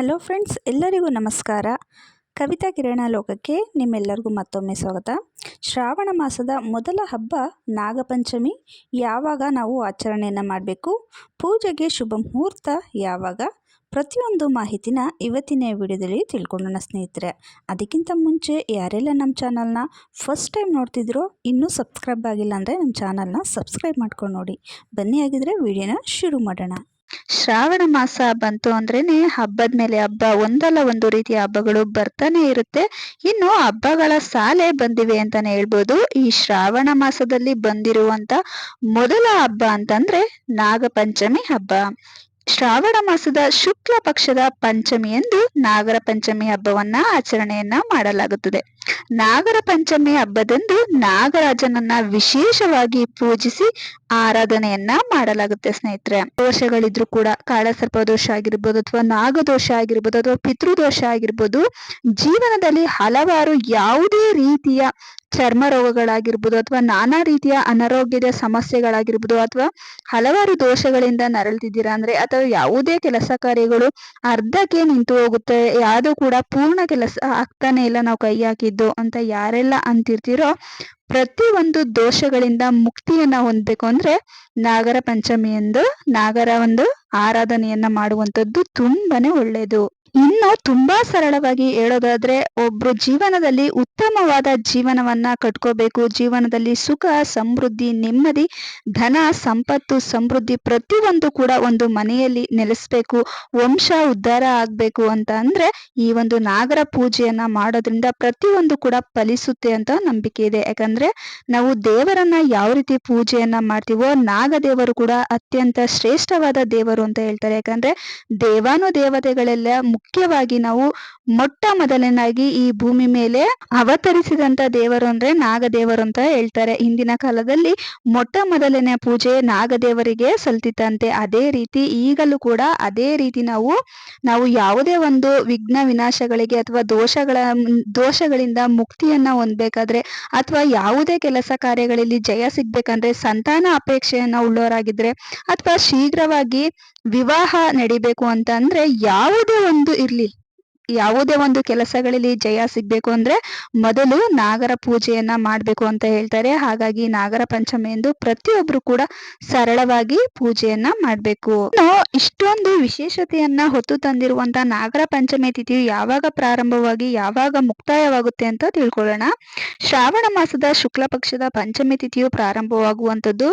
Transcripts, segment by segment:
Hello friends, ಎಲ್ಲರಿಗೂ ನಮಸ್ಕಾರ. ಕವಿತಾ ಕಿರಣ ಲೋಕಕ್ಕೆ ನಿಮ್ಮೆಲ್ಲರಿಗೂ ಮತ್ತೊಮ್ಮೆ ಸ್ವಾಗತ. ಶ್ರಾವಣ ಮಾಸದ ಮೊದಲ ಹಬ್ಬ ನಾಗಪಂಚಮಿ. ಯಾವಾಗ ನಾವು ಆಚರಣೆಯನ್ನು ಮಾಡಬೇಕು? ಪೂಜೆಗೆ ಶುಭ ಮುಹೂರ್ತ ಯಾವಾಗ? ಪ್ರತಿಯೊಂದು ಮಾಹಿತಿನ ಇವತ್ತಿನ ವಿಡಿಯೋದಲ್ಲಿ ತಿಳ್ಕೊಳ್ಳೋಣ ಸ್ನೇಹಿತರೆ. ಅದಕ್ಕಿಂತ ಮುಂಚೆ ಯಾರೆಲ್ಲ ನಮ್ಮ ಚಾನಲ್ನ ಫಸ್ಟ್ ಟೈಮ್ ನೋಡ್ತಿದ್ರೋ, ಇನ್ನೂ ಸಬ್ಸ್ಕ್ರೈಬ್ ಆಗಿಲ್ಲ ಅಂದರೆ ನಮ್ಮ ಚಾನಲ್ನ ಸಬ್ಸ್ಕ್ರೈಬ್ ಮಾಡ್ಕೊಂಡು ನೋಡಿ. ಬನ್ನಿ ಆಗಿದ್ರೆ ವಿಡಿಯೋನ ಶುರು ಮಾಡೋಣ. ಶ್ರಾವಣ ಮಾಸ ಬಂತು ಅಂದ್ರೇನೆ ಹಬ್ಬದ ಮೇಲೆ ಹಬ್ಬ, ಒಂದಲ್ಲ ಒಂದು ರೀತಿಯ ಹಬ್ಬಗಳು ಬರ್ತಾನೆ ಇರುತ್ತೆ. ಇನ್ನು ಹಬ್ಬಗಳ ಸಾಲೆ ಬಂದಿವೆ ಅಂತಾನೆ ಹೇಳ್ಬೋದು. ಈ ಶ್ರಾವಣ ಮಾಸದಲ್ಲಿ ಬಂದಿರುವಂತ ಮೊದಲ ಹಬ್ಬ ಅಂತಂದ್ರೆ ನಾಗಪಂಚಮಿ ಹಬ್ಬ. ಶ್ರಾವಣ ಮಾಸದ ಶುಕ್ಲ ಪಕ್ಷದ ಪಂಚಮಿಯಂದು ನಾಗರ ಪಂಚಮಿ ಹಬ್ಬವನ್ನ ಆಚರಣೆಯನ್ನ ಮಾಡಲಾಗುತ್ತದೆ. ನಾಗರ ಪಂಚಮಿ ಹಬ್ಬದಂದು ನಾಗರಾಜನನ್ನ ವಿಶೇಷವಾಗಿ ಪೂಜಿಸಿ ಆರಾಧನೆಯನ್ನ ಮಾಡಲಾಗುತ್ತೆ ಸ್ನೇಹಿತರೆ. ದೋಷಗಳಿದ್ರು ಕೂಡ ಕಾಳಸರ್ಪ ದೋಷ ಆಗಿರ್ಬೋದು ಅಥವಾ ನಾಗದೋಷ ಆಗಿರ್ಬೋದು ಅಥವಾ ಪಿತೃದೋಷ ಆಗಿರ್ಬೋದು, ಜೀವನದಲ್ಲಿ ಹಲವಾರು ಯಾವುದೇ ರೀತಿಯ ಚರ್ಮ ರೋಗಗಳಾಗಿರ್ಬೋದು ಅಥವಾ ನಾನಾ ರೀತಿಯ ಅನಾರೋಗ್ಯದ ಸಮಸ್ಯೆಗಳಾಗಿರ್ಬೋದು ಅಥವಾ ಹಲವಾರು ದೋಷಗಳಿಂದ ನರಳ್ತಿದ್ದೀರಾ ಅಂದ್ರೆ ಅಥವಾ ಯಾವುದೇ ಕೆಲಸ ಕಾರ್ಯಗಳು ಅರ್ಧಕ್ಕೆ ನಿಂತು ಹೋಗುತ್ತೆ, ಯಾವುದು ಕೂಡ ಪೂರ್ಣ ಕೆಲಸ ಆಗ್ತಾನೆ ಇಲ್ಲ ನಾವು ಕೈ ಹಾಕಿದ್ದು ಅಂತ ಯಾರೆಲ್ಲ ಅಂತಿರ್ತೀರೋ ಪ್ರತಿ ಒಂದು ದೋಷಗಳಿಂದ ಮುಕ್ತಿಯನ್ನ ಹೊಂದಬೇಕು ಅಂದ್ರೆ ನಾಗರ ಪಂಚಮಿ ಎಂದು ನಾಗರ ಒಂದು ಆರಾಧನೆಯನ್ನ ಮಾಡುವಂತದ್ದು ತುಂಬಾನೇ ಒಳ್ಳೆಯದು ಇನ್ನು ತುಂಬಾ ಸರಳವಾಗಿ ಹೇಳೋದಾದ್ರೆ ಒಬ್ರು ಜೀವನದಲ್ಲಿ ಉತ್ತಮವಾದ ಜೀವನವನ್ನ ಕಟ್ಕೋಬೇಕು. ಜೀವನದಲ್ಲಿ ಸುಖ, ಸಮೃದ್ಧಿ, ನೆಮ್ಮದಿ, ಧನ, ಸಂಪತ್ತು, ಸಮೃದ್ಧಿ ಪ್ರತಿಯೊಂದು ಕೂಡ ಒಂದು ಮನೆಯಲ್ಲಿ ನೆಲೆಸ್ಬೇಕು. ವಂಶ, ಉದ್ಧಾರ ಆಗ್ಬೇಕು ಅಂತ ಅಂದ್ರೆ ಈ ಒಂದು ನಾಗರ ಪೂಜೆಯನ್ನ ಮಾಡೋದ್ರಿಂದ ಪ್ರತಿಯೊಂದು ಕೂಡ ಫಲಿಸುತ್ತೆ ಅಂತ ನಂಬಿಕೆ ಇದೆ. ಯಾಕಂದ್ರೆ ನಾವು ದೇವರನ್ನ ಯಾವ ರೀತಿ ಪೂಜೆಯನ್ನ ಮಾಡ್ತೀವೋ ನಾಗದೇವರು ಕೂಡ ಅತ್ಯಂತ ಶ್ರೇಷ್ಠವಾದ ದೇವರು ಅಂತ ಹೇಳ್ತಾರೆ. ಯಾಕಂದ್ರೆ ದೇವಾನು ದೇವತೆಗಳೆಲ್ಲ ಮುಖ್ಯವಾಗಿ ನಾವು ಮೊಟ್ಟ ಮೊದಲನಾಗಿ ಈ ಭೂಮಿ ಮೇಲೆ ಅವತರಿಸಿದಂತ ದೇವರು ಅಂದ್ರೆ ನಾಗದೇವರು ಅಂತ ಹೇಳ್ತಾರೆ. ಹಿಂದಿನ ಕಾಲದಲ್ಲಿ ಮೊಟ್ಟ ಮೊದಲನೇ ಪೂಜೆ ನಾಗದೇವರಿಗೆ ಸಲ್ತಿತ್ತಂತೆ. ಅದೇ ರೀತಿ ಈಗಲೂ ಕೂಡ ಅದೇ ರೀತಿ ನಾವು ನಾವು ಯಾವುದೇ ಒಂದು ವಿಘ್ನ ವಿನಾಶಗಳಿಗೆ ಅಥವಾ ದೋಷಗಳ, ದೋಷಗಳಿಂದ ಮುಕ್ತಿಯನ್ನ ಹೊಂದ್ಬೇಕಾದ್ರೆ ಅಥವಾ ಯಾವುದೇ ಕೆಲಸ ಕಾರ್ಯಗಳಲ್ಲಿ ಜಯ ಸಿಗ್ಬೇಕಂದ್ರೆ ಸಂತಾನ ಅಪೇಕ್ಷೆಯನ್ನ ಉಳ್ಳೋರಾಗಿದ್ರೆ ಅಥವಾ ಶೀಘ್ರವಾಗಿ ವಿವಾಹ ನಡಿಬೇಕು ಅಂತ ಅಂದ್ರೆ ಯಾವುದೇ ಒಂದು ಇರ್ಲಿ ಯಾವುದೇ ಒಂದು ಕೆಲಸಗಳಲ್ಲಿ ಜಯ ಸಿಗ್ಬೇಕು ಅಂದ್ರೆ ಮೊದಲು ನಾಗರ ಪೂಜೆಯನ್ನ ಮಾಡ್ಬೇಕು ಅಂತ ಹೇಳ್ತಾರೆ. ಹಾಗಾಗಿ ನಾಗರ ಪಂಚಮಿ ಎಂದು ಪ್ರತಿಯೊಬ್ರು ಕೂಡ ಸರಳವಾಗಿ ಪೂಜೆಯನ್ನ ಮಾಡ್ಬೇಕು. ಇಷ್ಟೊಂದು ವಿಶೇಷತೆಯನ್ನ ಹೊತ್ತು ತಂದಿರುವಂತ ನಾಗರ ಪಂಚಮಿ ತಿಥಿಯು ಯಾವಾಗ ಪ್ರಾರಂಭವಾಗಿ ಯಾವಾಗ ಮುಕ್ತಾಯವಾಗುತ್ತೆ ಅಂತ ತಿಳ್ಕೊಳ್ಳೋಣ. ಶ್ರಾವಣ ಮಾಸದ ಶುಕ್ಲ ಪಕ್ಷದ ಪಂಚಮಿ ತಿಥಿಯು ಪ್ರಾರಂಭವಾಗುವಂತದ್ದು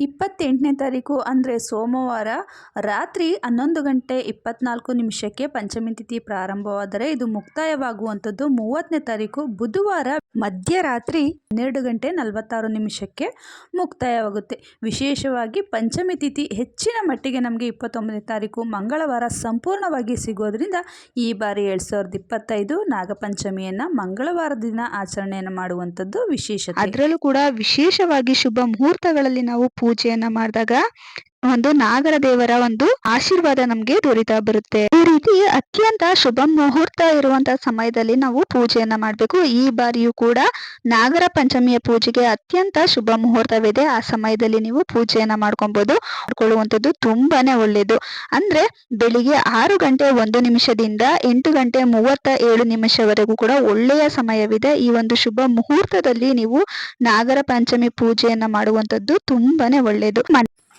ಇಪ್ಪತ್ತೆಂಟನೇ ತಾರೀಕು ಅಂದರೆ ಸೋಮವಾರ ರಾತ್ರಿ ಹನ್ನೊಂದು ಗಂಟೆ ಇಪ್ಪತ್ನಾಲ್ಕು ನಿಮಿಷಕ್ಕೆ ಪಂಚಮಿ ತಿಥಿ ಪ್ರಾರಂಭವಾದರೆ ಇದು ಮುಕ್ತಾಯವಾಗುವಂಥದ್ದು. ಮೂವತ್ತನೇ ತಾರೀಕು ಬುಧವಾರ ಮಧ್ಯರಾತ್ರಿ ಹನ್ನೆರಡು ಗಂಟೆ ನಲವತ್ತಾರು ನಿಮಿಷಕ್ಕೆ ಮುಕ್ತಾಯವಾಗುತ್ತೆ. ವಿಶೇಷವಾಗಿ ಪಂಚಮಿ ತಿಥಿ ಹೆಚ್ಚಿನ ಮಟ್ಟಿಗೆ ನಮಗೆ ಇಪ್ಪತ್ತೊಂಬತ್ತನೇ ತಾರೀಕು ಮಂಗಳವಾರ ಸಂಪೂರ್ಣವಾಗಿ ಸಿಗೋದ್ರಿಂದ ಈ ಬಾರಿ ಎರಡು ಸಾವಿರದ ಇಪ್ಪತ್ತೈದು ನಾಗಪಂಚಮಿಯನ್ನು ಮಂಗಳವಾರ ದಿನ ಆಚರಣೆಯನ್ನು ಮಾಡುವಂಥದ್ದು ವಿಶೇಷತೆ. ಅದರಲ್ಲೂ ಕೂಡ ವಿಶೇಷವಾಗಿ ಶುಭ ಮುಹೂರ್ತಗಳಲ್ಲಿ ನಾವು ಪೂಜೆಯನ್ನ ಮಾಡಿದಾಗ ಒಂದು ನಾಗರ ದೇವರ ಒಂದು ಆಶೀರ್ವಾದ ನಮ್ಗೆ ದೊರೀತಾ ಬರುತ್ತೆ. ಈ ರೀತಿ ಅತ್ಯಂತ ಶುಭ ಮುಹೂರ್ತ ಇರುವಂತಹ ಸಮಯದಲ್ಲಿ ನಾವು ಪೂಜೆಯನ್ನ ಮಾಡ್ಬೇಕು. ಈ ಬಾರಿಯೂ ಕೂಡ ನಾಗರ ಪಂಚಮಿಯ ಪೂಜೆಗೆ ಅತ್ಯಂತ ಶುಭ ಮುಹೂರ್ತವಿದೆ. ಆ ಸಮಯದಲ್ಲಿ ನೀವು ಪೂಜೆಯನ್ನ ಮಾಡ್ಕೊಬಹುದು ಮಾಡ್ಕೊಳ್ಳುವಂಥದ್ದು ತುಂಬಾನೇ ಒಳ್ಳೇದು. ಅಂದ್ರೆ ಬೆಳಿಗ್ಗೆ ಆರು ಗಂಟೆ ಒಂದು ನಿಮಿಷದಿಂದ ಎಂಟು ಗಂಟೆ ಮೂವತ್ತ ಏಳು ನಿಮಿಷವರೆಗೂ ಕೂಡ ಒಳ್ಳೆಯ ಸಮಯವಿದೆ. ಈ ಒಂದು ಶುಭ ಮುಹೂರ್ತದಲ್ಲಿ ನೀವು ನಾಗರ ಪಂಚಮಿ ಪೂಜೆಯನ್ನ ಮಾಡುವಂತದ್ದು ತುಂಬಾನೇ ಒಳ್ಳೇದು.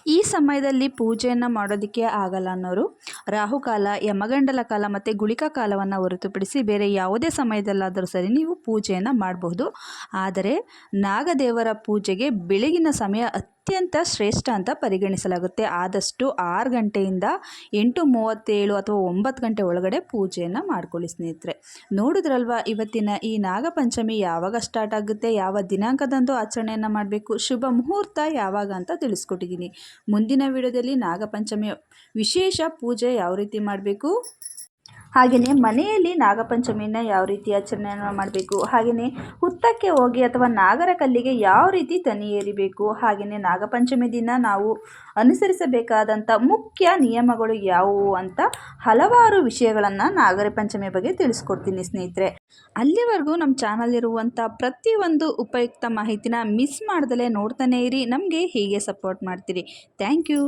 ಈ ಸಮಯದಲ್ಲಿ ಪೂಜೆಯನ್ನು ಮಾಡೋದಕ್ಕೆ ಆಗಲ್ಲ ಅನ್ನೋರು. ರಾಹುಕಾಲ ಯಮಗಂಡಲ ಕಾಲ ಮತ್ತು ಗುಳಿಕಾ ಕಾಲವನ್ನು ಹೊರತುಪಡಿಸಿ ಬೇರೆ ಯಾವುದೇ ಸಮಯದಲ್ಲಾದರೂ ಸರಿ ನೀವು ಪೂಜೆಯನ್ನು ಮಾಡಬಹುದು. ಆದರೆ ನಾಗದೇವರ ಪೂಜೆಗೆ ಬೆಳಗಿನ ಸಮಯ ಅತ್ಯಂತ ಶ್ರೇಷ್ಠ ಅಂತ ಪರಿಗಣಿಸಲಾಗುತ್ತೆ. ಆದಷ್ಟು ಆರು ಗಂಟೆಯಿಂದ ಎಂಟು ಮೂವತ್ತೇಳು ಅಥವಾ ಒಂಬತ್ತು ಗಂಟೆ ಒಳಗಡೆ ಪೂಜೆಯನ್ನು ಮಾಡ್ಕೊಳ್ಳಿ ಸ್ನೇಹಿತರೆ. ನೋಡಿದ್ರಲ್ವಾ, ಇವತ್ತಿನ ಈ ನಾಗಪಂಚಮಿ ಯಾವಾಗ ಸ್ಟಾರ್ಟ್ ಆಗುತ್ತೆ, ಯಾವ ದಿನಾಂಕದಂದು ಆಚರಣೆಯನ್ನು ಮಾಡಬೇಕು, ಶುಭ ಮುಹೂರ್ತ ಯಾವಾಗ ಅಂತ ತಿಳಿಸ್ಕೊಟ್ಟಿದ್ದೀನಿ. ಮುಂದಿನ ವಿಡಿಯೋದಲ್ಲಿ ನಾಗಪಂಚಮಿ ವಿಶೇಷ ಪೂಜೆ ಯಾವ ರೀತಿ ಮಾಡಬೇಕು? ಹಾಗೆಯೇ ಮನೆಯಲ್ಲಿ ನಾಗಪಂಚಮಿಯನ್ನು ಯಾವ ರೀತಿ ಆಚರಣೆಯನ್ನು ಮಾಡಬೇಕು? ಹಾಗೆಯೇ ಹುತ್ತಕ್ಕೆ ಹೋಗಿ ಅಥವಾ ನಾಗರ ಕಲ್ಲಿಗೆ ಯಾವ ರೀತಿ ತನಿ ಏರಿಬೇಕು? ಹಾಗೆಯೇ ನಾಗಪಂಚಮಿ ದಿನ ನಾವು ಅನುಸರಿಸಬೇಕಾದಂಥ ಮುಖ್ಯ ನಿಯಮಗಳು ಯಾವುವು ಅಂತ ಹಲವಾರು ವಿಷಯಗಳನ್ನು ನಾಗರ ಪಂಚಮಿ ಬಗ್ಗೆ ತಿಳಿಸ್ಕೊಡ್ತೀನಿ ಸ್ನೇಹಿತರೆ. ಅಲ್ಲಿವರೆಗೂ ನಮ್ಮ ಚಾನಲ್ ಇರುವಂಥ ಪ್ರತಿಯೊಂದು ಉಪಯುಕ್ತ ಮಾಹಿತಿನ ಮಿಸ್ ಮಾಡ್ದಲೇ ನೋಡ್ತಾನೆ ಇರಿ. ನಮಗೆ ಹೀಗೆ ಸಪೋರ್ಟ್ ಮಾಡ್ತೀರಿ. Thank you.